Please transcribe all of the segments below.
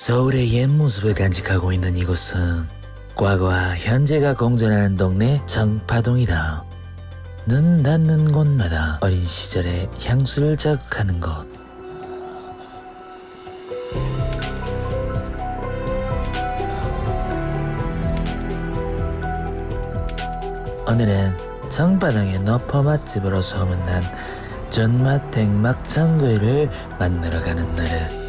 서울의 옛 모습을 간직하고 있는 이곳은 과거와 현재가 공존하는 동네 정파동이다. 눈 닿는 곳마다 어린 시절의 향수를 자극하는 곳. 오늘은 정파동의 너퍼 맛집으로 소문난 전마탱 막창구이를 만나러 가는 날을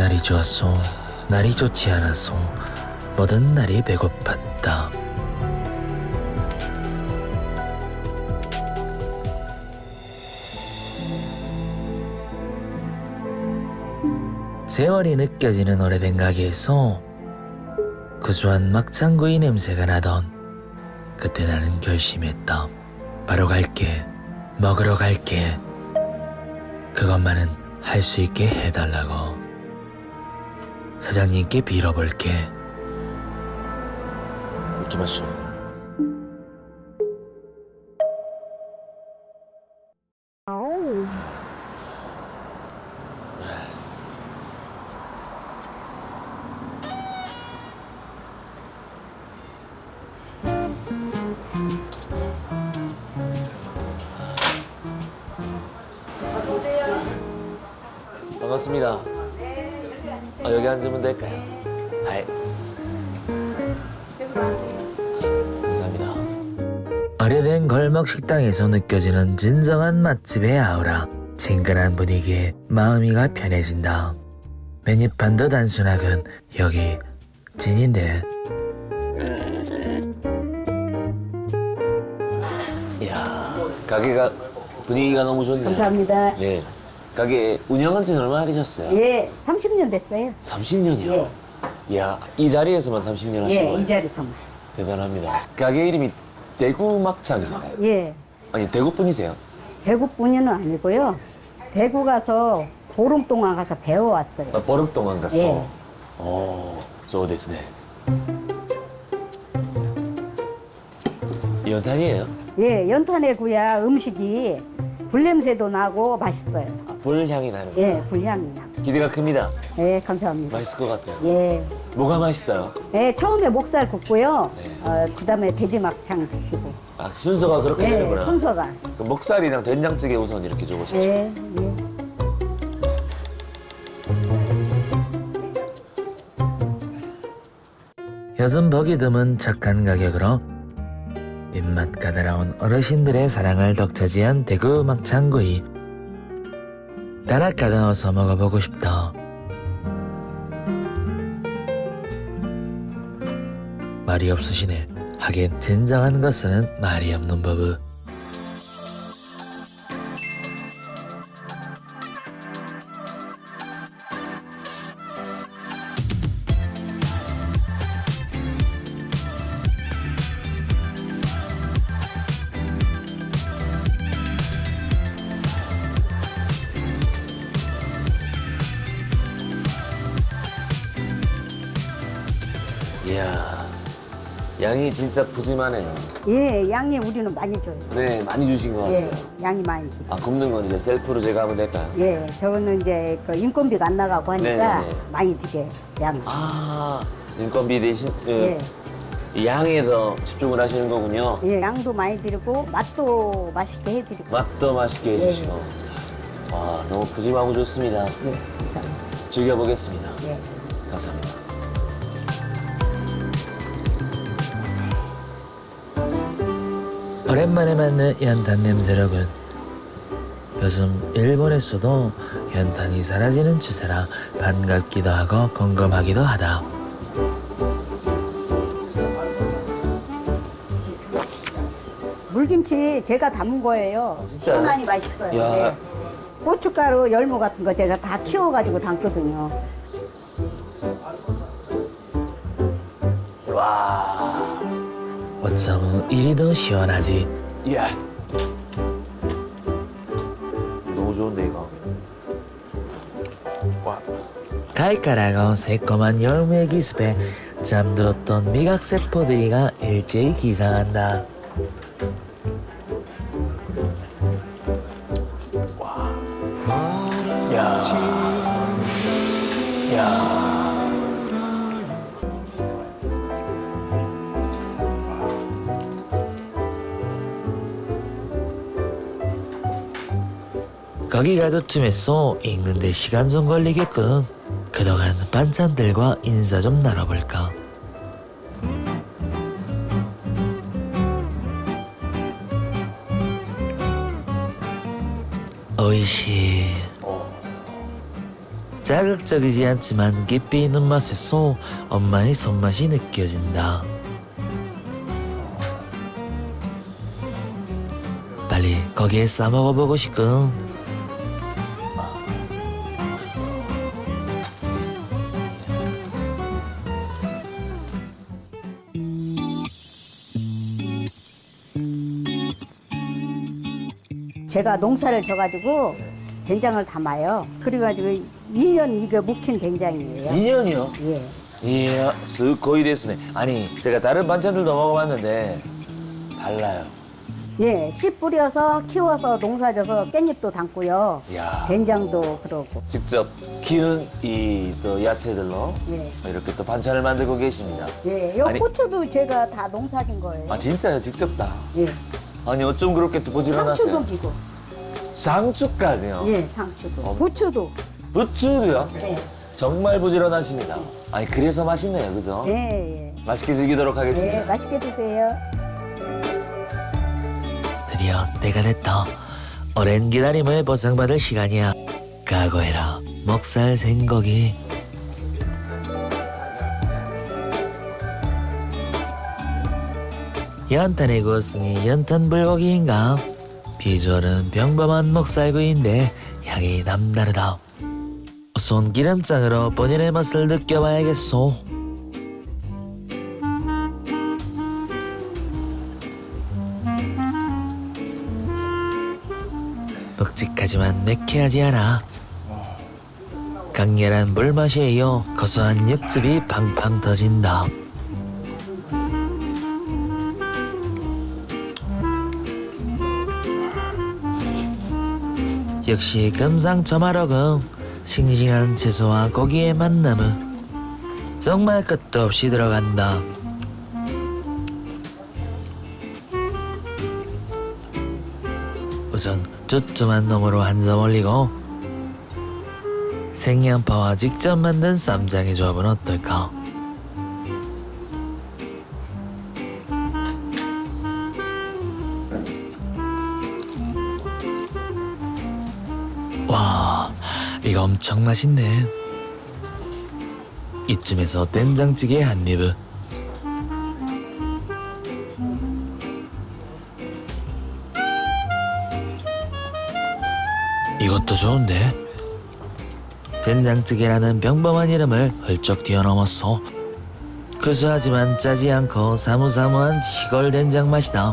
날이 좋았소. 날이 좋지 않았소. 모든 날이 배고팠다. 세월이 느껴지는 오래된 가게에서 구수한 막창구이 냄새가 나던 그때 나는 결심했다. 바로 갈게. 먹으러 갈게. 그것만은 할 수 있게 해달라고 사장님께 빌어볼게. 이기마쇼. 반갑습니다. 아, 여기 앉으면 될까요? 네. 감사합니다. 오래된 걸목 식당에서 느껴지는 진정한 맛집의 아우라. 친근한 분위기에 마음이가 편해진다. 메뉴판도 단순하군 여기 진인데 이야, 가게가 분위기가 너무 좋네요. 감사합니다. 네. 가게 운영한 지는 얼마나 되셨어요? 예, 30년 됐어요. 30년이요? 예. 이야, 이 자리에서만 30년 하신 예, 거예요? 이 자리서만. 대단합니다. 가게 이름이 대구 막창이잖아요. 예, 아니, 대구 분이세요? 대구 분야는 아니고요. 대구 가서 보름 동안 가서 배워왔어요. 아, 보름 동안 갔어. 예. 어, 저ですね. 연탄이에요? 예, 연탄에 구야 음식이 불냄새도 나고 맛있어요. 불향이 나는 거. 예, 불향이 나. 기대가 큽니다. 예, 감사합니다. 맛있을 것 같아요. 예, 뭐가 맛있어요? 예, 처음에 목살 굽고요. 네. 어, 그 다음에 돼지 막창 드시고. 아, 순서가 그렇게 예, 되는구나. 순서가. 그 목살이랑 된장찌개 우선 이렇게 줘보십시오. 예, 예. 요즘 보기 드문 착한 가격으로 입맛 까다로운 어르신들의 사랑을 독차지한 대구 막창구이 따라 가다워서 먹어보고 싶다. 말이 없으시네. 하긴 진정한 것은 말이 없는 법을 진짜 푸짐하네요. 예, 양이 우리는 많이 줘요. 네, 많이 주신 것 같아요. 예, 양이 많이. 아, 굽는 건 이제 셀프로 제가 하면 될까요? 예, 저거는 이제 그 인건비가 안 나가고 하니까 네네네. 많이 드게 양. 아, 인건비 대신 그 예, 이 양에 더 집중을 하시는 거군요. 예, 양도 많이 드리고 맛도 맛있게 해드리고. 맛도 맛있게 예. 해주시고. 와, 너무 푸짐하고 좋습니다. 예, 감사합니다. 즐겨보겠습니다. 예. 감사합니다. 오랜만에 맡는 연탄 냄새로군. 요즘 일본에서도 연탄이 사라지는 추세라 반갑기도 하고 궁금하기도 하다. 물김치 제가 담은 거예요. 진짜요? 시원하니 맛있어요. 야. 네. 고춧가루, 열무 같은 거 제가 다 키워가지고 담거든요. 와, 어쩌면 이리 더 시원하지. 이야. 너무 좋은데 이거. 와, 칼칼하고 새콤한 열무의 기습에 잠들었던 미각 세포들이가 일제히 기상한다. 거기 가 도툼했어 읽는데 시간 좀 걸리겠군 그동안 반찬들과 인사 좀 나눠볼까? 오이시 자극적이지 않지만 깊이 있는 맛에서 엄마의 손맛이 느껴진다. 빨리 거기에 싸먹어보고 싶군 제가 농사를 져가지고 된장을 담아요. 그래가지고 2년 이거 묵힌 된장이에요. 2년이요? 예. 이야, 쓱 거의 됐으네. 아니, 제가 다른 반찬들도 먹어봤는데 달라요. 예, 씨 뿌려서 키워서 농사져서 깻잎도 담고요. 이야. 된장도 그러고. 직접 키운 이 또 야채들로 예. 이렇게 또 반찬을 만들고 계십니다. 예, 요 아니- 고추도 제가 다 농사진 거예요. 아 진짜요? 직접 다? 예. 아니 어쩜 그렇게 또 부지런하세요? 상추도 기고. 상추까지요? 예, 상추도. 어. 부추도. 부추도요? 예. 정말 부지런하십니다. 아니 그래서 맛있네요, 그죠? 예, 예. 맛있게 즐기도록 예, 하겠습니다. 맛있게 드세요. 드디어 때가 됐다 오랜 기다림을 보상받을 시간이야 각오해라 먹살 생고기 연탄에 구웠으니 연탄 불고기인가? 비주얼은 평범한 목살구이인데 향이 남다르다. 손기름장으로 본연의 맛을 느껴봐야겠소. 묵직하지만 매캐하지 않아. 강렬한 이어 고소한 육즙이 팡팡 터진다 역시 금상첨화로금 싱싱한 채소와 고기의 만남은 정말 끝도 없이 들어간다 우선 두툼한 놈으로 한 점 올리고 생양파와 직접 만든 쌈장의 조합은 어떨까? 엄청 맛있네. 이쯤에서 된장찌개 한 입을. 이것도 좋은데? 된장찌개라는 평범한 이름을 훌쩍 뛰어넘었어. 구수하지만 짜지 않고 사무사무한 시골 된장 맛이다.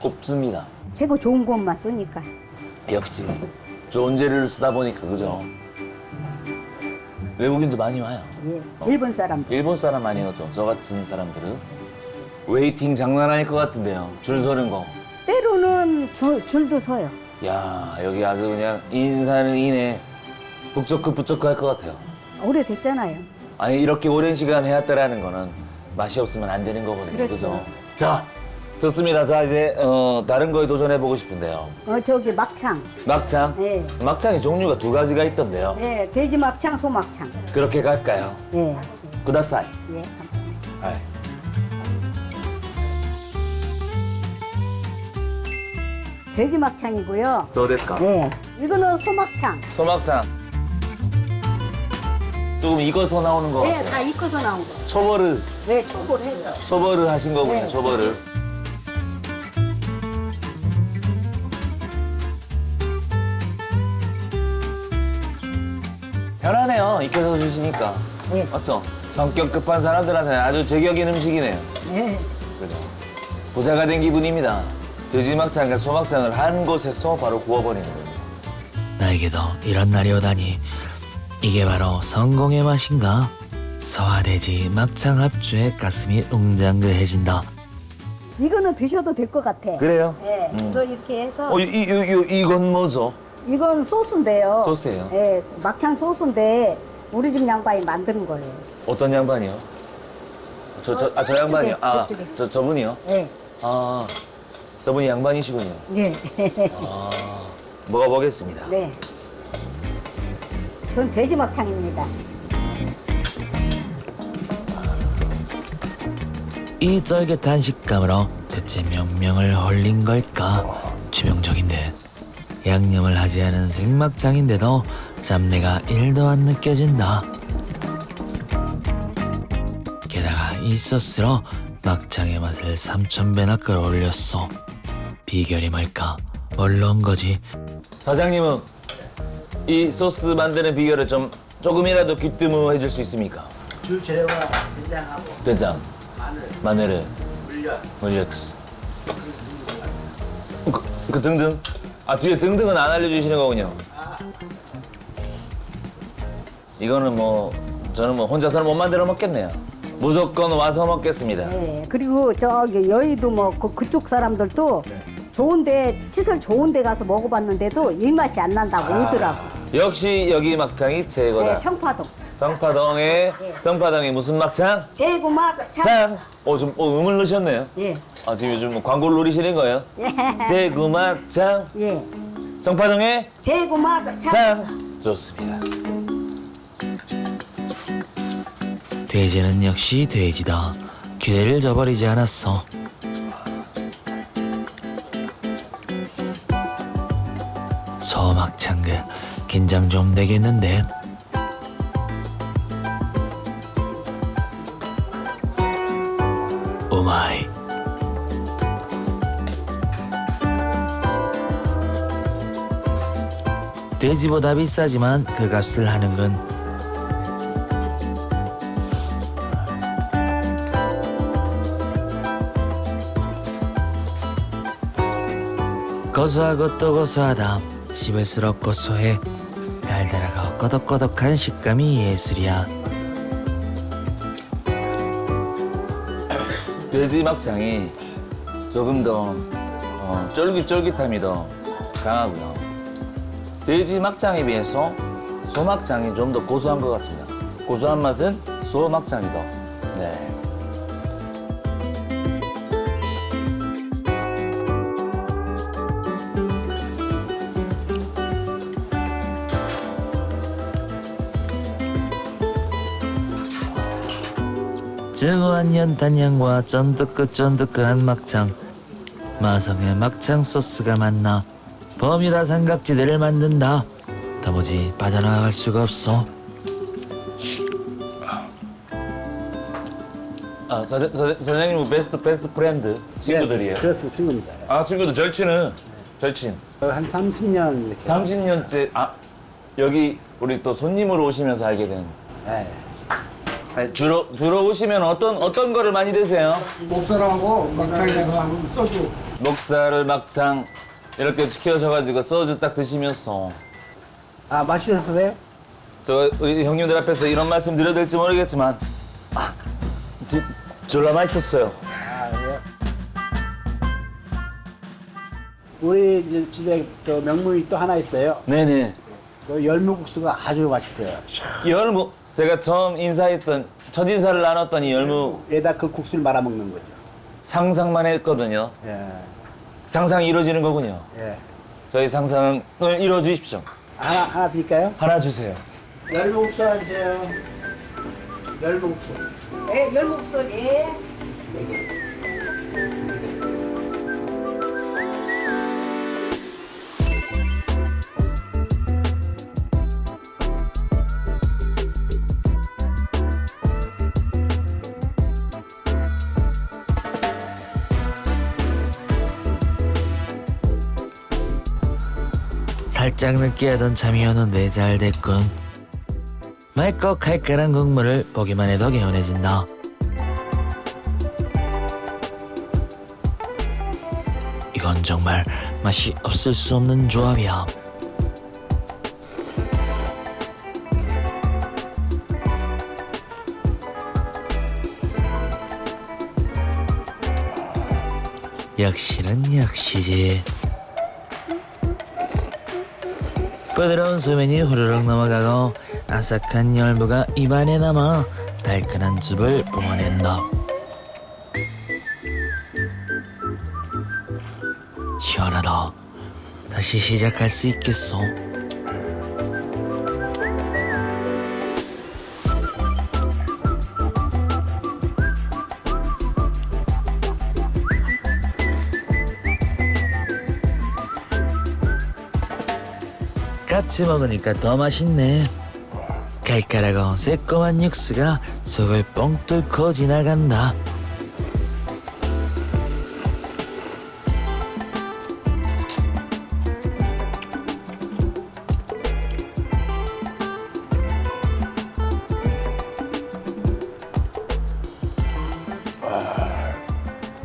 꼽습니다. 최고 좋은 것만 쓰니까. 역시 좋은 재료를 쓰다 보니까 그죠? 외국인도 많이 와요. 예. 일본 사람들. 일본 사람 많이 오죠. 저 같은 사람들은 웨이팅 장난 아닐 것 같은데요. 줄 서는 거. 때로는 줄, 줄도 서요. 야 여기 아주 그냥 인사는 인해 북적크 북적크 할 것 같아요. 오래됐잖아요. 아니 이렇게 오랜 시간 해왔다라는 거는 맛이 없으면 안 되는 거거든요. 그렇죠. 그죠? 자 좋습니다. 자 이제 어, 다른 거에 도전해 보고 싶은데요. 어, 저기 막창. 막창. 예. 막창이 종류가 두 가지가 있던데요. 예, 돼지 막창, 소 막창. 그렇게 갈까요? 예. 구다사이. 예, 감사합니다. 네. 돼지 막창이고요. そうですか 예. 이거는 소 막창. 소막창. 조금 익어서 나오는 거 예, 같아요. 다 익어서 나온 거. 초벌을 네, 초보를 해서. 초벌을 하신 거군요. 네. 초벌을. 익혀서 주시니까. 네. 맞죠? 성격 급한 사람들한테는 아주 제격인 음식이네요. 네. 그죠? 부자가 된 기분입니다. 돼지 막창과 소막창을 한 곳에서 바로 구워버리는 거죠. 나에게도 이런 날이 오다니 이게 바로 성공의 맛인가? 서화돼지 막창 합주에 가슴이 웅장해진다. 이거는 드셔도 될 것 같아. 그래요? 네. 음. 이거 이렇게 해서 어, 이, 이, 이, 이건 뭐죠? 이건 소스인데요. 소스예요? 네. 막창 소스인데 우리 집 양반이 만드는 거예요. 어떤 양반이요? 저, 저, 아, 저 양반이요? 아, 저쪽에. 저, 저분이요? 네. 아, 저분이 양반이시군요. 네. 아, 먹어보겠습니다. 네. 그건 돼지 막창입니다. 이 쫄깃한 식감으로 대체 몇 명을 홀린 걸까? 치명적인데 양념을 하지 않은 생막창인데도 잡내가 1도 안 느껴진다. 게다가 이 소스로 막창의 맛을 3,000배나 끌어올렸어. 비결이 뭘까? 뭘로 온 거지? 사장님은 이 소스 만드는 비결을 좀 조금이라도 귀뜸해 줄 수 있습니까? 주 재료가 된장하고 된장, 마늘, 마늘을, 물엿, 물엿. 그, 그 등등? 아, 뒤에 등등은 안 알려주시는 거군요. 이거는 뭐, 저는 뭐 혼자서는 못 만들어 먹겠네요. 무조건 와서 먹겠습니다. 네. 그리고 저기 여의도 뭐 그, 그쪽 사람들도 좋은데 시설 좋은데 가서 먹어봤는데도 입맛이 안 난다고 오더라고. 역시 여기 막창이 최고다. 네, 청파동. 성파동에, 성파동에 무슨 막창? 대구 막창. 창! 어, 좀, 어, 음을 넣으셨네요. 예. 아, 지금 요즘 뭐 광고를 노리시는 거예요? 대구 막창, 예. 성파동에 대구 막창. 창! 좋습니다. 돼지는 역시 돼지다. 기대를 저버리지 않았어. 소막창그 긴장 좀 되겠는데. 오마이. 돼지보다 비싸지만 그 값을 하는 건 고소하고 또 고소하다 씹을수록 고소해 달달하고 꼬덕꼬덕한 식감이 예술이야 돼지 막창이 조금 더 어, 쫄깃쫄깃함이 더 강하고요. 돼지 막창에 비해서 소막창이 좀 더 고소한 것 같습니다. 고소한 맛은 소막창이 더. 네. 증오한 연탄향과 쫀득끄쫀득한 막창 마성의 막창 소스가 만나 버뮤다 삼각지대를 만든다 도무지 빠져나갈 수가 없어 아, 사, 사, 사장님 베스트 베스트 프렌드 친구들이에요. 그래서 친구입니다. 아, 친구들 절친은 절친. 한 30년 이렇게. 30년째 아 여기 우리 또 손님으로 오시면서 알게 된. 네. 아니, 주로 주로 오시면 어떤 어떤 거를 많이 드세요? 목살하고 막창하고 소주. 목살을 막창 이렇게 시켜셔가지고 소주 딱 드시면서 아 맛있었어요? 저 우리 형님들 앞에서 이런 말씀 드려도 될지 모르겠지만 아, 지, 졸라 맛있었어요. 아 그래요? 우리 이제 집에 저 명물이 또 하나 있어요. 네네. 그 열무국수가 아주 맛있어요. 열무 제가 처음 인사했던 첫 인사를 나눴던 이 열무 에다 그 국수를 말아 먹는 거죠. 상상만 했거든요. 예. 상상이 이루어지는 거군요. 예. 저희 상상을 이루어 주십시오. 하나 하나 드릴까요? 하나 주세요. 열무국수 주세요. 열무국수. 네, 열목소 예. 살짝 느끼하던 참이었는데 잘 됐군 맑고 칼칼한 국물을 보기만 해도 개운해진다. 이건 정말 맛이 없을 수 없는 조합이야. 역시는 역시지. 부드러운 소면이 후루룩 넘어가고 아삭한 열무가 입안에 남아 달큰한 즙을 뿜어낸다. 시원하다. 다시 시작할 수 있겠어. 같이 먹으니까 더 맛있네. 칼칼하고 새콤한 육수가 속을 뻥 뚫고 지나간다.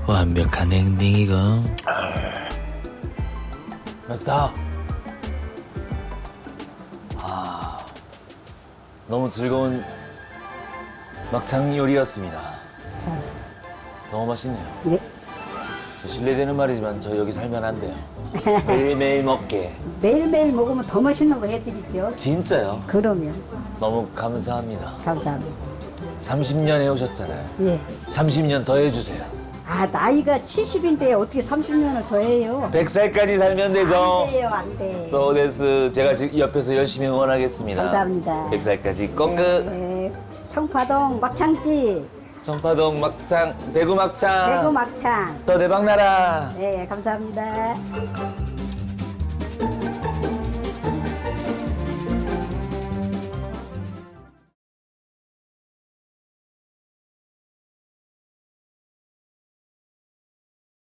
완벽한 엔딩이고 맛있다. 너무 즐거운 막창 요리였습니다. 자, 너무 맛있네요. 네. 저 실례되는 말이지만 저 여기 살면 안 돼요. 매일매일 먹게. 매일매일 먹으면 더 맛있는 거 해드리죠. 진짜요? 그러면 너무 감사합니다. 감사합니다. 30년 해오셨잖아요. 예. 30년 더 해주세요. 아 나이가 70인데 어떻게 30년을 더 해요? 100살까지 살면 되죠. 안 돼요, 안 돼. 소데스 제가 지금 옆에서 열심히 응원하겠습니다. 감사합니다. 100살까지 꺾그 네. 청파동 막창집, 청파동 막창 대구 막창 대구 막창. 더 대박 나라. 네, 감사합니다.